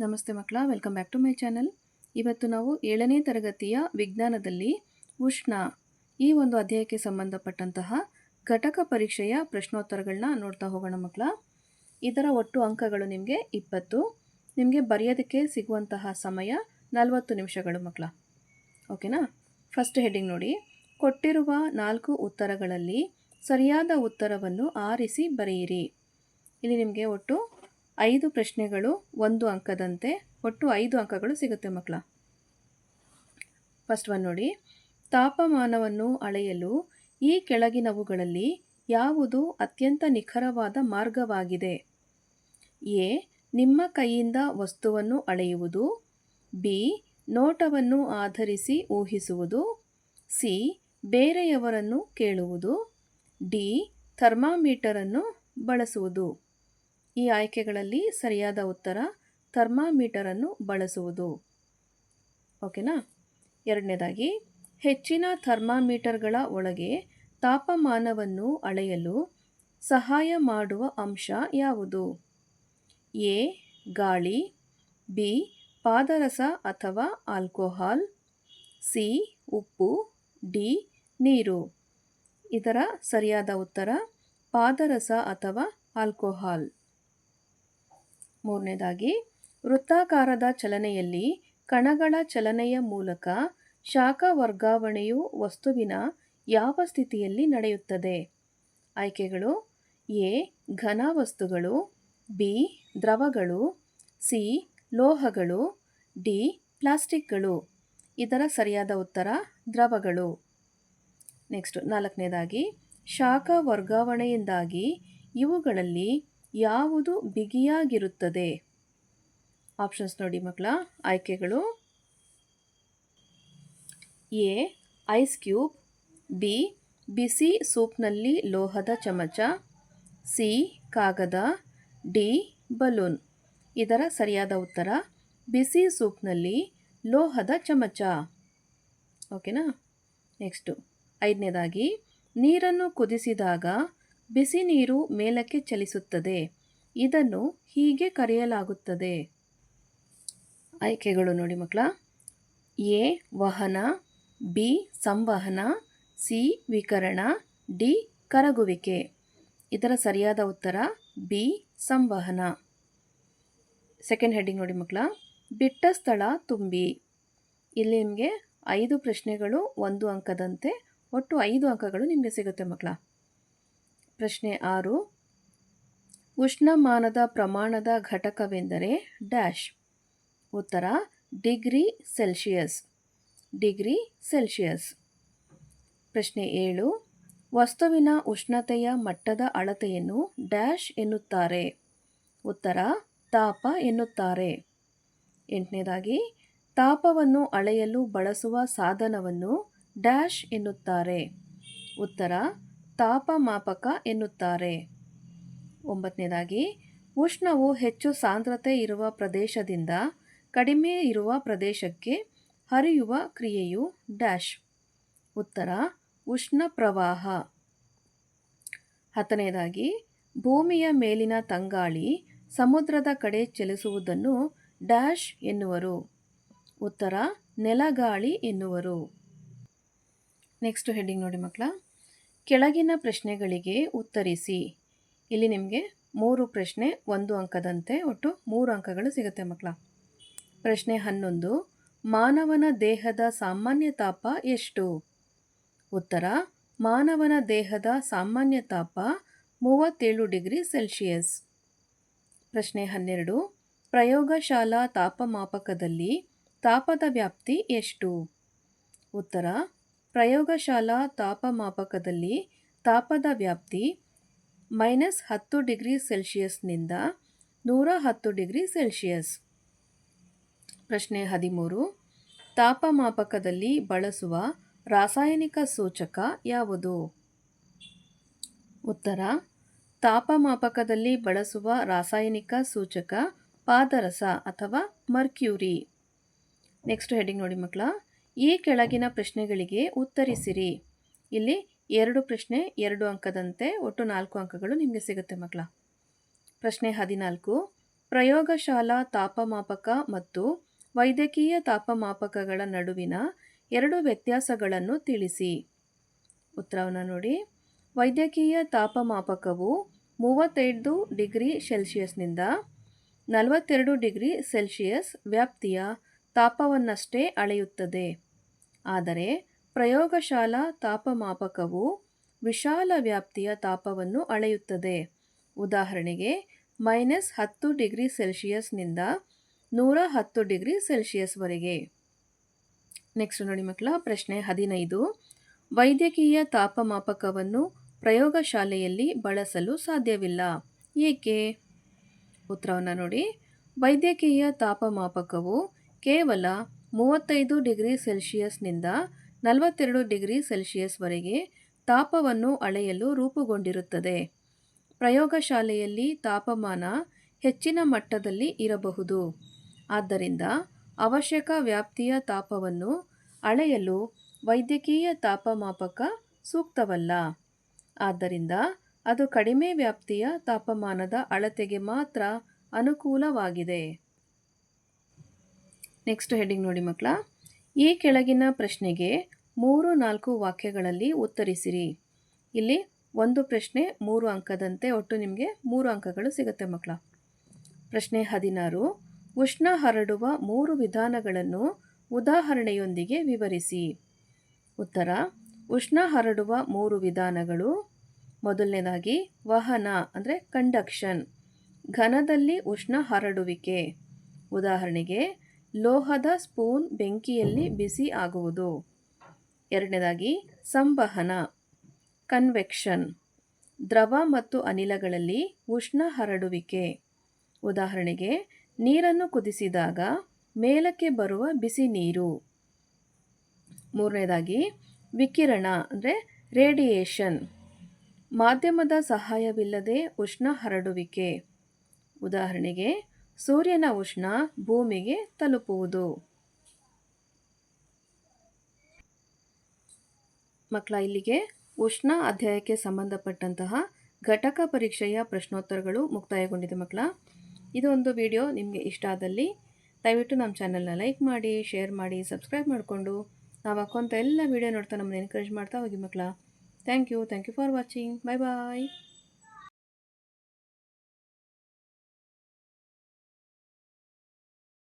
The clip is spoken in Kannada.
ನಮಸ್ತೆ ಮಕ್ಕಳ, welcome back to my channel. ಇವತ್ತು ನಾವು ಏಳನೇ ತರಗತಿಯ ವಿಜ್ಞಾನದಲ್ಲಿ ಉಷ್ಣ ಈ ಒಂದು ಅಧ್ಯಾಯಕ್ಕೆ ಸಂಬಂಧಪಟ್ಟಂತಹ ಘಟಕ ಪರೀಕ್ಷೆಯ ಪ್ರಶ್ನೋತ್ತರಗಳನ್ನ ನೋಡ್ತಾ ಹೋಗೋಣ ಮಕ್ಕಳ. ಇದರ ಒಟ್ಟು ಅಂಕಗಳು ನಿಮಗೆ ಇಪ್ಪತ್ತು. ನಿಮಗೆ ಬರೆಯೋದಕ್ಕೆ ಸಿಗುವಂತಹ ಸಮಯ ನಲವತ್ತು ನಿಮಿಷಗಳು ಮಕ್ಕಳ. ಓಕೆನಾ? ಫಸ್ಟ್ ಹೆಡ್ಡಿಂಗ್ ನೋಡಿ. ಕೊಟ್ಟಿರುವ ನಾಲ್ಕು ಉತ್ತರಗಳಲ್ಲಿ ಸರಿಯಾದ ಉತ್ತರವನ್ನು ಆರಿಸಿ ಬರೆಯಿರಿ. ಇಲ್ಲಿ ನಿಮಗೆ ಒಟ್ಟು ಐದು ಪ್ರಶ್ನೆಗಳು ಒಂದು ಅಂಕದಂತೆ ಒಟ್ಟು ಐದು ಅಂಕಗಳು ಸಿಗುತ್ತೆ ಮಕ್ಕಳ. ಫಸ್ಟ್ ಒನ್ ನೋಡಿ. ತಾಪಮಾನವನ್ನು ಅಳೆಯಲು ಈ ಕೆಳಗಿನವುಗಳಲ್ಲಿ ಯಾವುದು ಅತ್ಯಂತ ನಿಖರವಾದ ಮಾರ್ಗವಾಗಿದೆ? ಎ. ನಿಮ್ಮ ಕೈಯಿಂದ ವಸ್ತುವನ್ನು ಅಳೆಯುವುದು. ಬಿ. ನೋಟವನ್ನು ಆಧರಿಸಿ ಊಹಿಸುವುದು. ಸಿ. ಬೇರೆಯವರನ್ನು ಕೇಳುವುದು. ಡಿ. ಥರ್ಮಾಮೀಟರನ್ನು ಬಳಸುವುದು. ಈ ಆಯ್ಕೆಗಳಲ್ಲಿ ಸರಿಯಾದ ಉತ್ತರ ಥರ್ಮಾಮೀಟರನ್ನು ಬಳಸುವುದು. ಓಕೆನಾ? ಎರಡನೇದಾಗಿ, ಹೆಚ್ಚಿನ ಥರ್ಮಾಮೀಟರ್ಗಳ ಒಳಗೆ ತಾಪಮಾನವನ್ನು ಅಳೆಯಲು ಸಹಾಯ ಮಾಡುವ ಅಂಶ ಯಾವುದು? ಎ, ಗಾಳಿ, ಬಿ, ಪಾದರಸ ಅಥವಾ ಆಲ್ಕೋಹಾಲ್, ಸಿ, ಉಪ್ಪು, ಡಿ, ನೀರು. ಇದರ ಸರಿಯಾದ ಉತ್ತರ ಪಾದರಸ ಅಥವಾ ಆಲ್ಕೋಹಾಲ್. ಮೂರನೇದಾಗಿ, ವೃತ್ತಾಕಾರದ ಚಲನೆಯಲ್ಲಿ ಕಣಗಳ ಚಲನೆಯ ಮೂಲಕ ಶಾಖ ವರ್ಗಾವಣೆಯು ವಸ್ತುವಿನ ಯಾವ ಸ್ಥಿತಿಯಲ್ಲಿ ನಡೆಯುತ್ತದೆ? ಆಯ್ಕೆಗಳು, ಎ, ಘನ ವಸ್ತುಗಳು, ಬಿ, ದ್ರವಗಳು, ಸಿ, ಲೋಹಗಳು, ಡಿ, ಪ್ಲಾಸ್ಟಿಕ್ಗಳು. ಇದರ ಸರಿಯಾದ ಉತ್ತರ, ದ್ರವಗಳು. ನೆಕ್ಸ್ಟ್ ನಾಲ್ಕನೇದಾಗಿ, ಶಾಖ ವರ್ಗಾವಣೆಯಿಂದಾಗಿ ಇವುಗಳಲ್ಲಿ ಯಾವುದು ಬಿಗಿಯಾಗಿರುತ್ತದೆ? ಆಪ್ಷನ್ಸ್ ನೋಡಿ ಮಕ್ಕಳ, ಆಯ್ಕೆಗಳು. A, ice cube. ಬಿ, ಬಿಸಿ ಸೂಪ್ನಲ್ಲಿ ಲೋಹದ ಚಮಚ. ಸಿ, ಕಾಗದ. D, balloon. ಇದರ ಸರಿಯಾದ ಉತ್ತರ, ಬಿಸಿ ಸೂಪ್ನಲ್ಲಿ ಲೋಹದ ಚಮಚ. ಓಕೆನಾ? ನೆಕ್ಸ್ಟು ಐದನೇದಾಗಿ, ನೀರನ್ನು ಕುದಿಸಿದಾಗ ಬಿಸಿ ನೀರು ಮೇಲಕ್ಕೆ ಚಲಿಸುತ್ತದೆ. ಇದನ್ನು ಹೀಗೆ ಕರೆಯಲಾಗುತ್ತದೆ. ಆಯ್ಕೆಗಳು ನೋಡಿ ಮಕ್ಕಳ. ಎ, ವಹನ, ಬಿ, ಸಂವಹನ, ಸಿ, ವಿಕರಣ, ಡಿ, ಕರಗುವಿಕೆ. ಇದರ ಸರಿಯಾದ ಉತ್ತರ ಬಿ, ಸಂವಹನ. ಸೆಕೆಂಡ್ ಹೆಡ್ಡಿಂಗ್ ನೋಡಿ ಮಕ್ಕಳ. ಬಿಟ್ಟ ಸ್ಥಳ ತುಂಬಿ. ಇಲ್ಲಿ ನಿಮಗೆ ಐದು ಪ್ರಶ್ನೆಗಳು, ಒಂದು ಅಂಕದಂತೆ ಒಟ್ಟು ಐದು ಅಂಕಗಳು ನಿಮಗೆ ಸಿಗುತ್ತೆ ಮಕ್ಕಳ. ಪ್ರಶ್ನೆ ಆರು. ಉಷ್ಣಮಾನದ ಪ್ರಮಾಣದ ಘಟಕವೆಂದರೆ ಡ್ಯಾಶ್. ಉತ್ತರ, ಡಿಗ್ರಿ ಸೆಲ್ಸಿಯಸ್ ಡಿಗ್ರಿ ಸೆಲ್ಸಿಯಸ್ ಪ್ರಶ್ನೆ ಏಳು. ವಸ್ತುವಿನ ಉಷ್ಣತೆಯ ಮಟ್ಟದ ಅಳತೆಯನ್ನು ಡ್ಯಾಶ್ ಎನ್ನುತ್ತಾರೆ. ಉತ್ತರ, ತಾಪ ಎನ್ನುತ್ತಾರೆ. ಎಂಟನೇದಾಗಿ, ತಾಪವನ್ನು ಅಳೆಯಲು ಬಳಸುವ ಸಾಧನವನ್ನು ಡ್ಯಾಶ್ ಎನ್ನುತ್ತಾರೆ. ಉತ್ತರ ತಾಪಮಾಪಕ ಎನ್ನುತ್ತಾರೆ. ಒಂಬತ್ತನೇದಾಗಿ, ಉಷ್ಣವು ಹೆಚ್ಚು ಸಾಂದ್ರತೆ ಇರುವ ಪ್ರದೇಶದಿಂದ ಕಡಿಮೆ ಇರುವ ಪ್ರದೇಶಕ್ಕೆ ಹರಿಯುವ ಕ್ರಿಯೆಯು ಡ್ಯಾಶ್. ಉತ್ತರ, ಉಷ್ಣ ಪ್ರವಾಹ. ಹತ್ತನೆಯದಾಗಿ ಭೂಮಿಯ ಮೇಲಿನ ತಂಗಾಳಿ ಸಮುದ್ರದ ಕಡೆ ಚಲಿಸುವುದನ್ನು ಡ್ಯಾಶ್ ಎನ್ನುವರು. ಉತ್ತರ, ನೆಲಗಾಳಿ ಎನ್ನುವರು. ನೆಕ್ಸ್ಟ್ ಹೆಡ್ಡಿಂಗ್ ನೋಡಿ ಮಕ್ಕಳ. ಕೆಳಗಿನ ಪ್ರಶ್ನೆಗಳಿಗೆ ಉತ್ತರಿಸಿ. ಇಲ್ಲಿ ನಿಮಗೆ ಮೂರು ಪ್ರಶ್ನೆ, ಒಂದು ಅಂಕದಂತೆ ಒಟ್ಟು ಮೂರು ಅಂಕಗಳು ಸಿಗುತ್ತೆ ಮಕ್ಕಳ. ಪ್ರಶ್ನೆ ಹನ್ನೊಂದು, ಮಾನವನ ದೇಹದ ಸಾಮಾನ್ಯ ತಾಪ ಎಷ್ಟು? ಉತ್ತರ, ಮಾನವನ ದೇಹದ ಸಾಮಾನ್ಯ ತಾಪ ಮೂವತ್ತೇಳು ಡಿಗ್ರಿ ಸೆಲ್ಸಿಯಸ್ ಪ್ರಶ್ನೆ ಹನ್ನೆರಡು, ಪ್ರಯೋಗಶಾಲಾ ತಾಪಮಾಪಕದಲ್ಲಿ ತಾಪದ ವ್ಯಾಪ್ತಿ ಎಷ್ಟು? ಉತ್ತರ ಪ್ರಯೋಗಶಾಲಾ ತಾಪಮಾಪಕದಲ್ಲಿ ತಾಪದ ವ್ಯಾಪ್ತಿ ಮೈನಸ್ ಹತ್ತು ಡಿಗ್ರಿ ಸೆಲ್ಸಿಯಸ್ನಿಂದ ನೂರ ಹತ್ತು ಡಿಗ್ರಿ ಸೆಲ್ಸಿಯಸ್ ಪ್ರಶ್ನೆ ಹದಿಮೂರು. ತಾಪಮಾಪಕದಲ್ಲಿ ಬಳಸುವ ರಾಸಾಯನಿಕ ಸೂಚಕ ಯಾವುದು? ಉತ್ತರ. ತಾಪಮಾಪಕದಲ್ಲಿ ಬಳಸುವ ರಾಸಾಯನಿಕ ಸೂಚಕ ಪಾದರಸ ಅಥವಾ ಮರ್ಕ್ಯೂರಿ. ನೆಕ್ಸ್ಟ್ ಹೆಡಿಂಗ್ ನೋಡಿ ಮಕ್ಕಳ. ಈ ಕೆಳಗಿನ ಪ್ರಶ್ನೆಗಳಿಗೆ ಉತ್ತರಿಸಿರಿ. ಇಲ್ಲಿ ಎರಡು ಪ್ರಶ್ನೆ, ಎರಡು ಅಂಕದಂತೆ ಒಟ್ಟು ನಾಲ್ಕು ಅಂಕಗಳು ನಿಮಗೆ ಸಿಗುತ್ತೆ ಮಕ್ಕಳ ಪ್ರಶ್ನೆ ಹದಿನಾಲ್ಕು, ಪ್ರಯೋಗಶಾಲಾ ತಾಪಮಾಪಕ ಮತ್ತು ವೈದ್ಯಕೀಯ ತಾಪಮಾಪಕಗಳ ನಡುವಿನ ಎರಡು ವ್ಯತ್ಯಾಸಗಳನ್ನು ತಿಳಿಸಿ. ಉತ್ತರವನ್ನು ನೋಡಿ. ವೈದ್ಯಕೀಯ ತಾಪಮಾಪಕವು ಮೂವತ್ತೈದು ಡಿಗ್ರಿ ಸೆಲ್ಸಿಯಸ್ನಿಂದ ನಲವತ್ತೆರಡು ಡಿಗ್ರಿ ಸೆಲ್ಸಿಯಸ್ ವ್ಯಾಪ್ತಿಯ ತಾಪವನ್ನಷ್ಟೇ ಅಳೆಯುತ್ತದೆ. ಆದರೆ ಪ್ರಯೋಗಶಾಲಾ ತಾಪಮಾಪಕವು ವಿಶಾಲ ವ್ಯಾಪ್ತಿಯ ತಾಪವನ್ನು ಅಳೆಯುತ್ತದೆ. ಉದಾಹರಣೆಗೆ, ಮೈನಸ್ ಹತ್ತು ಡಿಗ್ರಿ ಸೆಲ್ಸಿಯಸ್ನಿಂದ ನೂರ ಹತ್ತು ಡಿಗ್ರಿ ಸೆಲ್ಸಿಯಸ್ವರೆಗೆ. ನೆಕ್ಸ್ಟ್ ನೋಡಿ ಮಕ್ಕಳ, ಪ್ರಶ್ನೆ ಹದಿನೈದು. ವೈದ್ಯಕೀಯ ತಾಪಮಾಪಕವನ್ನು ಪ್ರಯೋಗಶಾಲೆಯಲ್ಲಿ ಬಳಸಲು ಸಾಧ್ಯವಿಲ್ಲ. ಏಕೆ? ಉತ್ತರವನ್ನು ನೋಡಿ. ವೈದ್ಯಕೀಯ ತಾಪಮಾಪಕವು ಕೇವಲ ಮೂವತ್ತೈದು ಡಿಗ್ರಿ ಸೆಲ್ಸಿಯಸ್ನಿಂದ ನಲವತ್ತೆರಡು ಡಿಗ್ರಿ ಸೆಲ್ಸಿಯಸ್ವರೆಗೆ ತಾಪವನ್ನು ಅಳೆಯಲು ರೂಪುಗೊಂಡಿರುತ್ತದೆ. ಪ್ರಯೋಗಶಾಲೆಯಲ್ಲಿ ತಾಪಮಾನ ಹೆಚ್ಚಿನ ಮಟ್ಟದಲ್ಲಿ ಇರಬಹುದು. ಆದ್ದರಿಂದ ಅವಶ್ಯಕ ವ್ಯಾಪ್ತಿಯ ತಾಪವನ್ನು ಅಳೆಯಲು ವೈದ್ಯಕೀಯ ತಾಪಮಾಪಕ ಸೂಕ್ತವಲ್ಲ. ಆದ್ದರಿಂದ ಅದು ಕಡಿಮೆ ವ್ಯಾಪ್ತಿಯ ತಾಪಮಾನದ ಅಳತೆಗೆ ಮಾತ್ರ ಅನುಕೂಲವಾಗಿದೆ. ನೆಕ್ಸ್ಟ್ ಹೆಡ್ಡಿಂಗ್ ನೋಡಿ ಮಕ್ಕಳ. ಈ ಕೆಳಗಿನ ಪ್ರಶ್ನೆಗೆ ಮೂರು ನಾಲ್ಕು ವಾಕ್ಯಗಳಲ್ಲಿ ಉತ್ತರಿಸಿರಿ. ಇಲ್ಲಿ ಒಂದು ಪ್ರಶ್ನೆ ಮೂರು ಅಂಕದಂತೆ ಒಟ್ಟು ನಿಮಗೆ ಮೂರು ಅಂಕಗಳು ಸಿಗುತ್ತೆ ಮಕ್ಕಳ. ಪ್ರಶ್ನೆ ಹದಿನಾರು. ಉಷ್ಣ ಹರಡುವ ಮೂರು ವಿಧಾನಗಳನ್ನು ಉದಾಹರಣೆಯೊಂದಿಗೆ ವಿವರಿಸಿ. ಉತ್ತರ. ಉಷ್ಣ ಹರಡುವ ಮೂರು ವಿಧಾನಗಳು. ಮೊದಲನೇದಾಗಿ ವಹನ ಅಂದರೆ ಕಂಡಕ್ಷನ್ ಘನದಲ್ಲಿ ಉಷ್ಣ ಹರಡುವಿಕೆ. ಉದಾಹರಣೆಗೆ ಲೋಹದ ಸ್ಪೂನ್ ಬೆಂಕಿಯಲ್ಲಿ ಬಿಸಿ ಆಗುವುದು. ಎರಡನೇದಾಗಿ, ಸಂವಹನ ಕನ್ವೆಕ್ಷನ್ ದ್ರವ ಮತ್ತು ಅನಿಲಗಳಲ್ಲಿ ಉಷ್ಣ ಹರಡುವಿಕೆ. ಉದಾಹರಣೆಗೆ, ನೀರನ್ನು ಕುದಿಸಿದಾಗ ಮೇಲಕ್ಕೆ ಬರುವ ಬಿಸಿ ನೀರು. ಮೂರನೇದಾಗಿ, ವಿಕಿರಣ, ಅಂದರೆ ರೇಡಿಯೇಷನ್ ಮಾಧ್ಯಮದ ಸಹಾಯವಿಲ್ಲದೆ ಉಷ್ಣ ಹರಡುವಿಕೆ. ಉದಾಹರಣೆಗೆ ಸೂರ್ಯನ ಉಷ್ಣ ಭೂಮಿಗೆ ತಲುಪುವುದು. ಮಕ್ಕಳ, ಇಲ್ಲಿಗೆ ಉಷ್ಣ ಅಧ್ಯಾಯಕ್ಕೆ ಸಂಬಂಧಪಟ್ಟಂತಹ ಘಟಕ ಪರೀಕ್ಷೆಯ ಪ್ರಶ್ನೋತ್ತರಗಳು ಮುಕ್ತಾಯಗೊಂಡಿದೆ ಮಕ್ಕಳ. ಇದೊಂದು ವಿಡಿಯೋ ನಿಮಗೆ ಇಷ್ಟ ಆದಲ್ಲಿ ದಯವಿಟ್ಟು ನಮ್ಮ ಚಾನಲ್ನ ಲೈಕ್ ಮಾಡಿ, ಶೇರ್ ಮಾಡಿ, ಸಬ್ಸ್ಕ್ರೈಬ್ ಮಾಡಿಕೊಂಡು ನಾವು ಹಾಕುವಂಥ ಎಲ್ಲ ವೀಡಿಯೋ ನೋಡ್ತಾ ನಮ್ಮನ್ನು ಎನ್ಕರೇಜ್ ಮಾಡ್ತಾ ಹೋಗಿ ಮಕ್ಕಳ. Thank you thank you for watching. Bye bye.